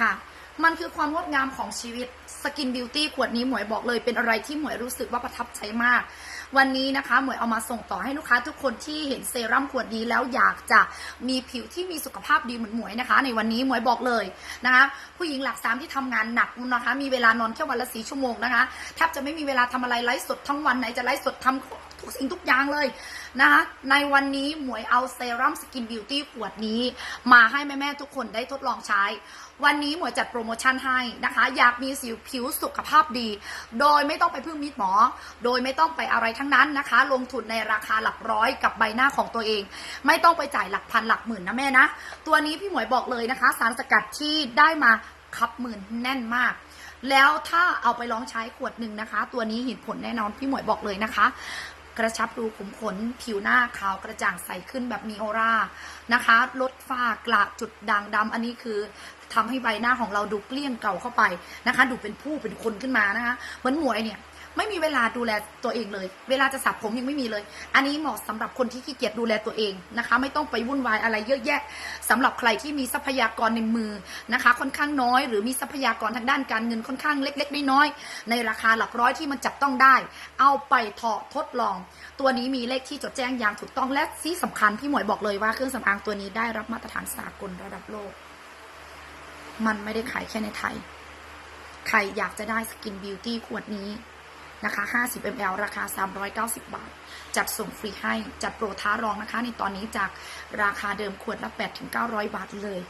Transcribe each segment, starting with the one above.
ค่ะ มันคือความงดงามของชีวิตสกินบิวตี้ขวดนี้หมวยบอกเลย เป็นอะไรที่หมวยรู้สึกว่าประทับใจมาก วันนี้นะคะหมวยเอามาส่งต่อให้ลูกค้าทุกคนที่เห็นเซรั่มขวดนี้แล้วอยากจะมีผิวที่มีสุขภาพดีเหมือนหมวยนะคะ ในวันนี้หมวยบอกเลยนะคะผู้หญิงหลักสามที่ทำงานหนักนะคะมีเวลานอนแค่วันละสีชั่วโมงนะคะแทบจะไม่มีเวลาทำอะไรไลฟ์สดทั้งวันไหนจะไลฟ์สดทำทุก สิ่งทุกอย่างเลยนะคะในวันนี้หมวยเอาเซรั่มสกินบิวตี้ขวดนี้ มาให้แม่ๆทุกคนได้ทดลองใช้ วันนี้หมวยจัดโปรโมชั่นให้นะคะ อยากมีสิวผิวสุขภาพดี โดยไม่ต้องไปพึ่งมิตรหมอ โดยไม่ต้องไปอะไรทั้งนั้นนะคะ ลงทุนในราคาหลักร้อยกับใบหน้าของตัวเอง ไม่ต้องไปจ่ายหลักพันหลักหมื่นนะแม่นะ ตัวนี้พี่หมวยบอกเลยนะคะ สารสกัดที่ได้มาคับหมื่นแน่นมากแล้วถ้าเอาไปลองใช้ขวดหนึ่งนะคะ ตัวนี้เห็นผลแน่นอนพี่หมวยบอกเลยนะคะ กระชับรูขุมขน ผิวหน้าขาวกระจ่างใสขึ้นแบบมีออร่านะคะ ลดฝ้ากระจุดด่างดำอันนี้คือทำให้ใบหน้าของเราดูเกลี้ยงเก่าเข้าไปนะคะ ดูเป็นผู้เป็นคนขึ้นมานะคะ เหมือนหมวยเนี่ย ไม่มีเวลาดูแลตัวเองเลย เวลาจะสระผมยังไม่มีเลย อันนี้เหมาะสำหรับคนที่ขี้เกียจดูแลตัวเองนะคะ ไม่ต้องไปวุ่นวายอะไรเยอะแยะสำหรับใครที่มีทรัพยากรในมือนะคะ ค่อนข้างน้อย หรือมีทรัพยากรทางด้านการเงินค่อนข้างเล็ก ๆ น้อยๆในราคาหลักร้อยที่มันจับต้องได้ เอาไปถอทดลอง ตัวนี้มีเลขที่จดแจ้งอย่างถูกต้องและที่สำคัญพี่หมวยบอกเลยว่าเครื่องสำอางตัวนี้ได้รับมาตรฐานสากลระดับโลก มันไม่ได้ขายแค่ในไทย ใครอยากจะได้สกินบิวตี้ขวดนี้ นะคะ 50 ml ราคา 390 บาท จัดส่งฟรีให้จัดโปรท้ารองนะคะ ในตอนนี้จากราคาเดิมขวดละ 8-900 บาทเลย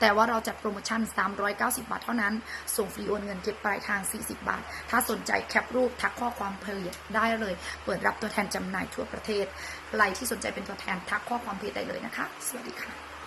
แต่ว่าเราจัดโปรโมชั่น 390 บาทเท่านั้น ส่งฟรีโอนเงินเก็บปลายทาง 40 บาท ถ้าสนใจแคปรูปทักข้อความเพจได้เลย เปิดรับตัวแทนจำหน่ายทั่วประเทศใครที่สนใจเป็นตัวแทนทักข้อความเพจได้เลยนะคะ สวัสดีค่ะ